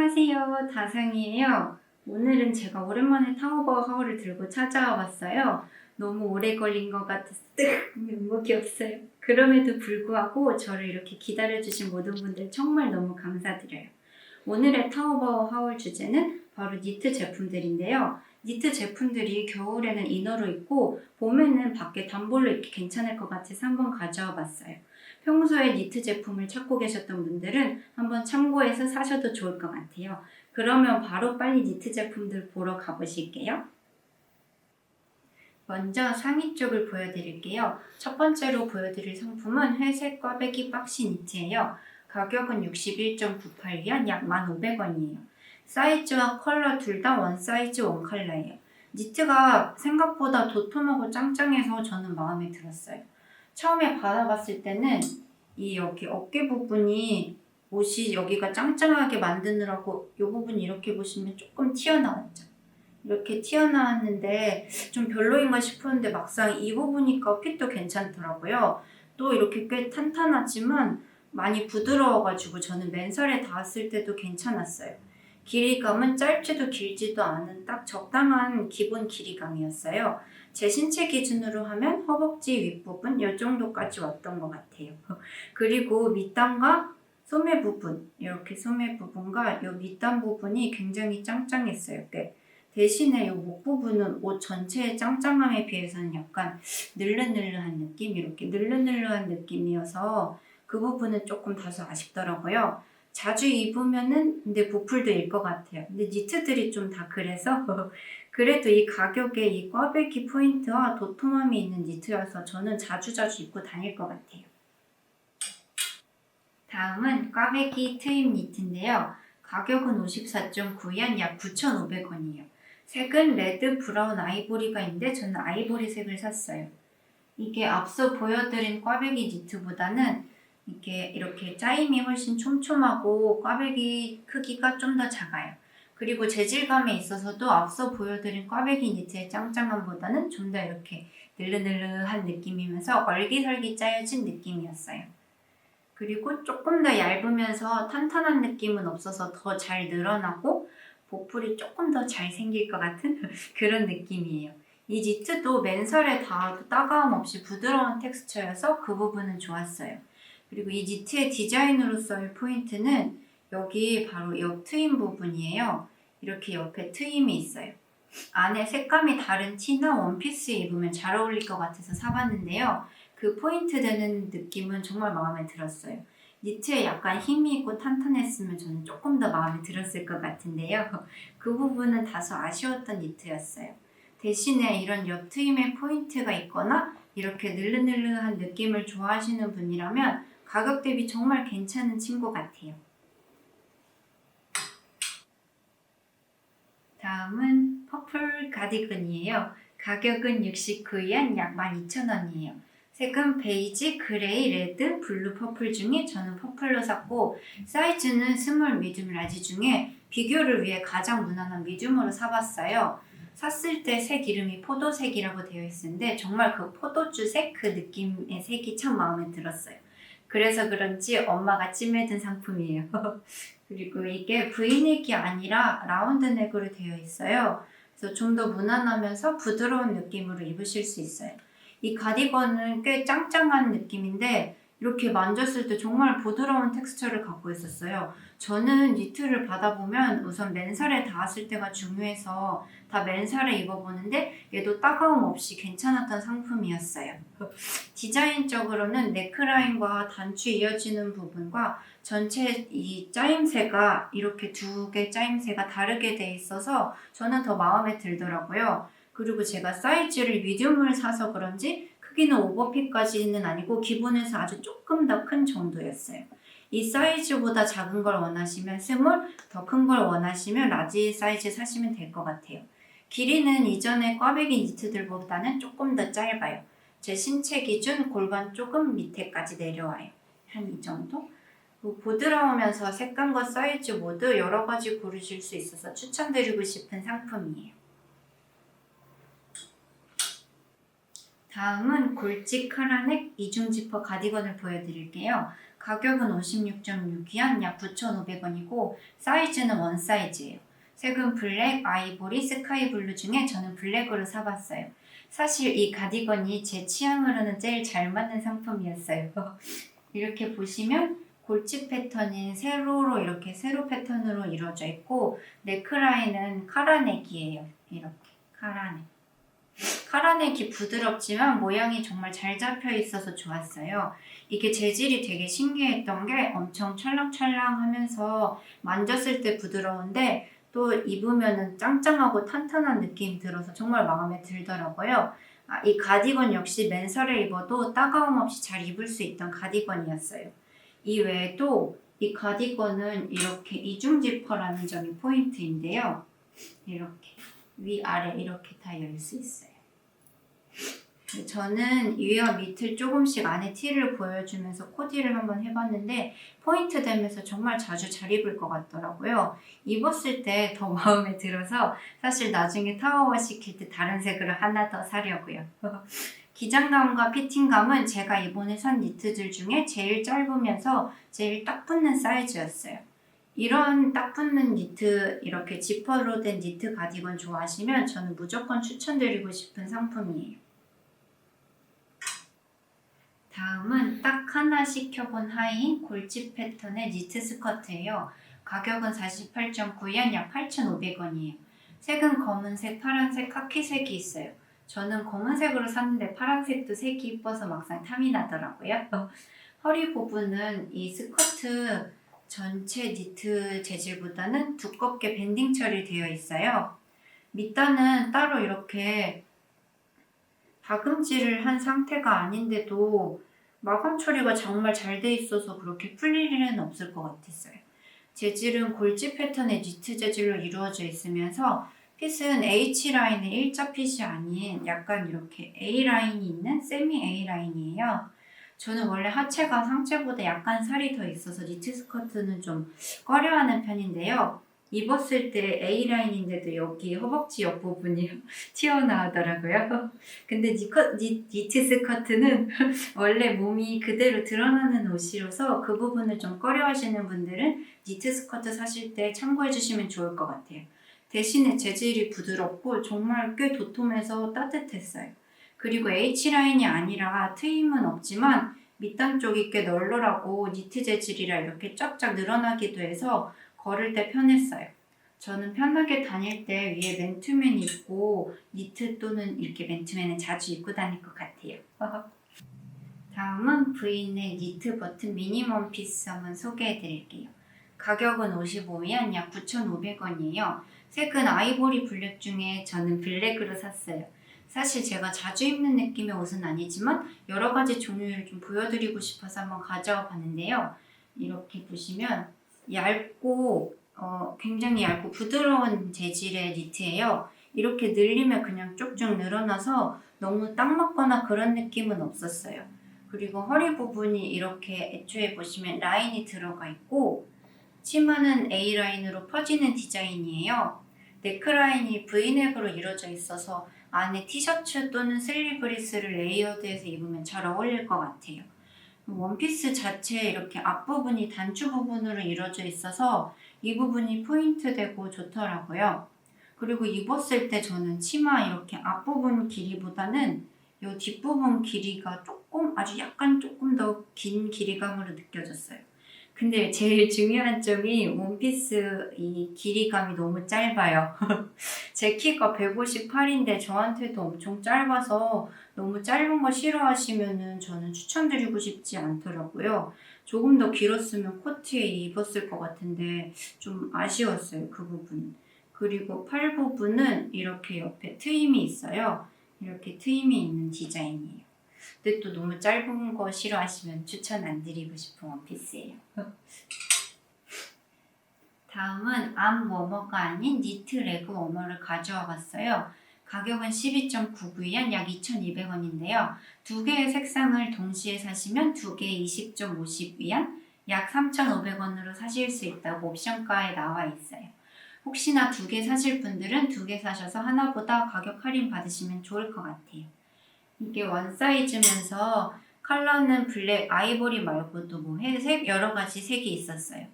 안녕하세요. 다성이에요. 오늘은 제가 오랜만에 타오버 하울을 들고 찾아와 봤어요. 너무 오래 걸린 것 같아서 뜨 면목이 없어요. 그럼에도 불구하고 저를 이렇게 기다려주신 모든 분들 정말 너무 감사드려요. 오늘의 타오버 하울 주제는 바로 니트 제품들인데요. 니트 제품들이 겨울에는 이너로 입고 봄에는 밖에 단볼로 입기 괜찮을 것 같아서 한번 가져와 봤어요. 평소에 니트 제품을 찾고 계셨던 분들은 한번 참고해서 사셔도 좋을 것 같아요. 그러면 바로 빨리 니트 제품들 보러 가보실게요. 먼저 상의 쪽을 보여드릴게요. 첫 번째로 보여드릴 상품은 회색 꽈배기 박시 니트예요. 가격은 61.98연 약 1,500원이에요. 사이즈와 컬러 둘 다 원 사이즈 원 컬러예요. 니트가 생각보다 도톰하고 짱짱해서 저는 마음에 들었어요. 처음에 받아봤을 때는 이 여기 어깨 부분이 옷이 여기가 짱짱하게 만드느라고 이 부분 이렇게 보시면 조금 튀어나왔죠. 이렇게 튀어나왔는데 좀 별로인가 싶었는데 막상 입어보니까 핏도 괜찮더라고요. 또 이렇게 꽤 탄탄하지만 많이 부드러워가지고 저는 맨살에 닿았을 때도 괜찮았어요. 길이감은 짧지도 길지도 않은 딱 적당한 기본 길이감이었어요. 제 신체 기준으로 하면 허벅지 윗부분 이 정도까지 왔던 것 같아요. 그리고 밑단과 소매 부분 이렇게 소매 부분과 이 밑단 부분이 굉장히 짱짱했어요. 꽤. 대신에 이 목 부분은 옷 전체의 짱짱함에 비해서는 약간 늘른늘른한 느낌 이렇게 늘른늘른한 느낌이어서 그 부분은 조금 다소 아쉽더라고요. 자주 입으면은 근데 보풀도 일것 같아요. 근데 니트들이 좀 다 그래서 그래도 이 가격에 이 꽈배기 포인트와 도톰함이 있는 니트여서 저는 자주자주 입고 다닐 것 같아요. 다음은 꽈배기 트임 니트인데요. 가격은 54.9엔 약 9,500원이에요. 색은 레드, 브라운, 아이보리가 있는데 저는 아이보리 색을 샀어요. 이게 앞서 보여드린 꽈배기 니트보다는 이게 이렇게 짜임이 훨씬 촘촘하고 꽈배기 크기가 좀 더 작아요. 그리고 재질감에 있어서도 앞서 보여드린 꽈배기 니트의 짱짱함보다는 좀 더 이렇게 늘르늘르한 느낌이면서 얼기설기 짜여진 느낌이었어요. 그리고 조금 더 얇으면서 탄탄한 느낌은 없어서 더 잘 늘어나고 보풀이 조금 더 잘 생길 것 같은 그런 느낌이에요. 이 니트도 맨살에 닿아도 따가움 없이 부드러운 텍스처여서 그 부분은 좋았어요. 그리고 이 니트의 디자인으로서의 포인트는 여기 바로 옆 트임 부분이에요. 이렇게 옆에 트임이 있어요. 안에 색감이 다른 티나 원피스 입으면 잘 어울릴 것 같아서 사봤는데요. 그 포인트 되는 느낌은 정말 마음에 들었어요. 니트에 약간 힘이 있고 탄탄했으면 저는 조금 더 마음에 들었을 것 같은데요. 그 부분은 다소 아쉬웠던 니트였어요. 대신에 이런 옆 트임에 포인트가 있거나 이렇게 늘르늘르한 느낌을 좋아하시는 분이라면 가격 대비 정말 괜찮은 친구 같아요. 다음은 퍼플 가디건이에요. 가격은 69엔 약 12,000원이에요. 색은 베이지, 그레이, 레드, 블루, 퍼플 중에 저는 퍼플로 샀고 사이즈는 스몰, 미디움, 라지 중에 비교를 위해 가장 무난한 미디움으로 사봤어요. 샀을 때 색 이름이 포도색이라고 되어 있었는데 정말 그 포도주색 그 느낌의 색이 참 마음에 들었어요. 그래서 그런지 엄마가 찜해둔 상품이에요. 그리고 이게 V넥이 아니라 라운드 넥으로 되어 있어요. 그래서 좀 더 무난하면서 부드러운 느낌으로 입으실 수 있어요. 이 가디건은 꽤 짱짱한 느낌인데 이렇게 만졌을 때 정말 부드러운 텍스처를 갖고 있었어요. 저는 니트를 받아보면 우선 맨살에 닿았을 때가 중요해서 다 맨살에 입어보는데 얘도 따가움 없이 괜찮았던 상품이었어요. 디자인적으로는 네크라인과 단추 이어지는 부분과 전체 이 짜임새가 이렇게 두 개 짜임새가 다르게 돼 있어서 저는 더 마음에 들더라고요. 그리고 제가 사이즈를 미디움을 사서 그런지 크기는 오버핏까지는 아니고 기본에서 아주 조금 더 큰 정도였어요. 이 사이즈보다 작은 걸 원하시면 스몰, 더 큰 걸 원하시면 라지 사이즈 사시면 될 것 같아요. 길이는 이전의 꽈배기 니트들보다는 조금 더 짧아요. 제 신체 기준 골반 조금 밑에까지 내려와요. 한 이 정도? 부드러우면서 색감과 사이즈 모두 여러 가지 고르실 수 있어서 추천드리고 싶은 상품이에요. 다음은 골지 카라넥 이중 지퍼 가디건을 보여드릴게요. 가격은 56.6위안 약 9,500원이고 사이즈는 원 사이즈예요. 색은 블랙, 아이보리, 스카이 블루 중에 저는 블랙으로 사봤어요. 사실 이 가디건이 제 취향으로는 제일 잘 맞는 상품이었어요. 이렇게 보시면 골치 패턴인 세로로 이렇게 세로 패턴으로 이루어져 있고 네크라인은 카라넥이에요. 이렇게 카라넥. 카라넥이 부드럽지만 모양이 정말 잘 잡혀 있어서 좋았어요. 이게 재질이 되게 신기했던 게 엄청 찰랑찰랑 하면서 만졌을 때 부드러운데 또 입으면은 짱짱하고 탄탄한 느낌이 들어서 정말 마음에 들더라고요. 아, 이 가디건 역시 맨살에 입어도 따가움 없이 잘 입을 수 있던 가디건이었어요. 이 외에도 이 가디건은 이렇게 이중 지퍼라는 점이 포인트인데요. 이렇게 위아래 이렇게 다 열 수 있어요. 네, 저는 위와 밑을 조금씩 안에 티를 보여주면서 코디를 한번 해봤는데 포인트 되면서 정말 자주 잘 입을 것 같더라고요. 입었을 때 더 마음에 들어서 사실 나중에 타워화 시킬 때 다른 색으로 하나 더 사려고요. 기장감과 피팅감은 제가 이번에 산 니트들 중에 제일 짧으면서 제일 딱 붙는 사이즈였어요. 이런 딱 붙는 니트, 이렇게 지퍼로 된 니트 가디건 좋아하시면 저는 무조건 추천드리고 싶은 상품이에요. 다음은 딱 하나 시켜본 하의인 골지 패턴의 니트 스커트예요. 가격은 48.9엔 약 8,500원이에요. 색은 검은색, 파란색, 카키색이 있어요. 저는 검은색으로 샀는데 파란색도 색이 이뻐서 막상 탐이 나더라고요. 허리 부분은 이 스커트 전체 니트 재질보다는 두껍게 밴딩 처리되어 있어요. 밑단은 따로 이렇게 박음질을 한 상태가 아닌데도 마감 처리가 정말 잘 돼 있어서 그렇게 풀릴 일은 없을 것 같았어요. 재질은 골지 패턴의 니트 재질로 이루어져 있으면서 핏은 H라인의 일자 핏이 아닌 약간 이렇게 A라인이 있는 세미 A라인이에요. 저는 원래 하체가 상체보다 약간 살이 더 있어서 니트 스커트는 좀 꺼려하는 편인데요. 입었을 때 A라인인데도 여기 허벅지 옆부분이 튀어나오더라고요. 근데 니커, 니, 니트 스커트는 원래 몸이 그대로 드러나는 옷이라서 그 부분을 좀 꺼려 하시는 분들은 니트 스커트 사실 때 참고해 주시면 좋을 것 같아요. 대신에 재질이 부드럽고 정말 꽤 도톰해서 따뜻했어요. 그리고 H라인이 아니라 트임은 없지만 밑단 쪽이 꽤 널널하고 니트 재질이라 이렇게 쫙쫙 늘어나기도 해서 걸을 때 편했어요. 저는 편하게 다닐 때 위에 맨투맨 입고 니트 또는 이렇게 맨투맨을 자주 입고 다닐 것 같아요. 다음은 브이넥 니트 버튼 미니멈 피스 한번 소개해 드릴게요. 가격은 55엔 약 9,500원이에요. 색은 아이보리 블랙 중에 저는 블랙으로 샀어요. 사실 제가 자주 입는 느낌의 옷은 아니지만 여러 가지 종류를 좀 보여드리고 싶어서 한번 가져와 봤는데요. 이렇게 보시면 얇고 어, 굉장히 얇고 부드러운 재질의 니트예요. 이렇게 늘리면 그냥 쭉쭉 늘어나서 너무 딱 맞거나 그런 느낌은 없었어요. 그리고 허리 부분이 이렇게 애초에 보시면 라인이 들어가 있고 치마는 A라인으로 퍼지는 디자인이에요. 네크라인이 V넥으로 이루어져 있어서 안에 티셔츠 또는 슬리브리스를 레이어드해서 입으면 잘 어울릴 것 같아요. 원피스 자체에 이렇게 앞부분이 단추 부분으로 이루어져 있어서 이 부분이 포인트 되고 좋더라고요. 그리고 입었을 때 저는 치마 이렇게 앞부분 길이보다는 이 뒷부분 길이가 조금 아주 약간 조금 더 긴 길이감으로 느껴졌어요. 근데 제일 중요한 점이 원피스 이 길이감이 너무 짧아요. 제 키가 158인데 저한테도 엄청 짧아서 너무 짧은 거 싫어하시면은 저는 추천드리고 싶지 않더라고요. 조금 더 길었으면 코트에 입었을 것 같은데 좀 아쉬웠어요. 그 부분. 그리고 팔 부분은 이렇게 옆에 트임이 있어요. 이렇게 트임이 있는 디자인이에요. 근데 또 너무 짧은 거 싫어하시면 추천 안 드리고 싶은 원피스예요. 다음은 암 워머가 아닌 니트 레그 워머를 가져와 봤어요. 가격은 12.99엔 약 2,200원인데요. 두 개의 색상을 동시에 사시면 두 개에 20.50위안 약 3,500원으로 사실 수 있다고 옵션가에 나와 있어요. 혹시나 두 개 사실 분들은 두 개 사셔서 하나보다 가격 할인 받으시면 좋을 것 같아요. 이게 원 사이즈면서 컬러는 블랙 아이보리 말고도 뭐 회색 여러 가지 색이 있었어요.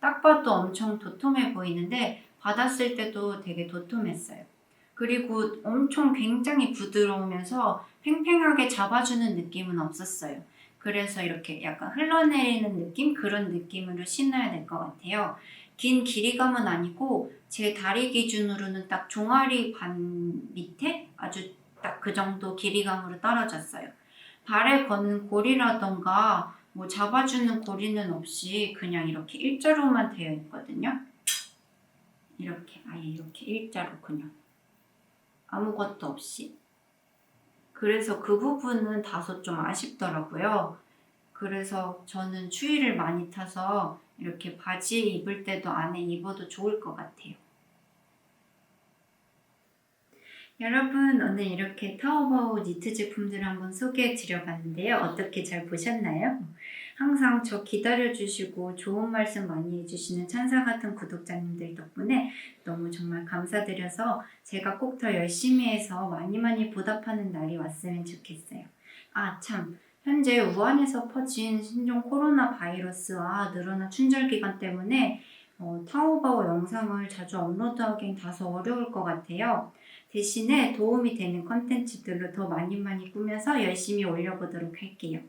딱 봐도 엄청 도톰해 보이는데 받았을 때도 되게 도톰했어요. 그리고 엄청 굉장히 부드러우면서 팽팽하게 잡아주는 느낌은 없었어요. 그래서 이렇게 약간 흘러내리는 느낌? 그런 느낌으로 신어야 될 것 같아요. 긴 길이감은 아니고 제 다리 기준으로는 딱 종아리 반 밑에 아주 딱 그 정도 길이감으로 떨어졌어요. 발에 거는 고리라던가 뭐 잡아주는 고리는 없이 그냥 이렇게 일자로만 되어 있거든요. 이렇게 아예 이렇게 일자로 그냥 아무것도 없이. 그래서 그 부분은 다소 좀 아쉽더라고요. 그래서 저는 추위를 많이 타서 이렇게 바지 입을 때도 안에 입어도 좋을 것 같아요. 여러분 오늘 이렇게 타오바오 니트 제품들을 한번 소개해 드려봤는데요. 어떻게 잘 보셨나요? 항상 저 기다려주시고 좋은 말씀 많이 해주시는 찬사 같은 구독자님들 덕분에 너무 정말 감사드려서 제가 꼭 더 열심히 해서 많이 많이 보답하는 날이 왔으면 좋겠어요. 아, 참. 현재 우한에서 퍼진 신종 코로나 바이러스와 늘어난 춘절 기간 때문에 어, 타오바오 영상을 자주 업로드하기엔 다소 어려울 것 같아요. 대신에 도움이 되는 컨텐츠들로 더 많이 많이 꾸며서 열심히 올려보도록 할게요.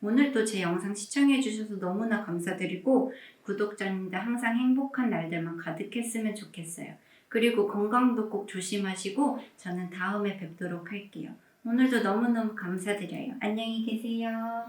오늘도 제 영상 시청해주셔서 너무나 감사드리고 구독자님들 항상 행복한 날들만 가득했으면 좋겠어요. 그리고 건강도 꼭 조심하시고 저는 다음에 뵙도록 할게요. 오늘도 너무너무 감사드려요. 안녕히 계세요.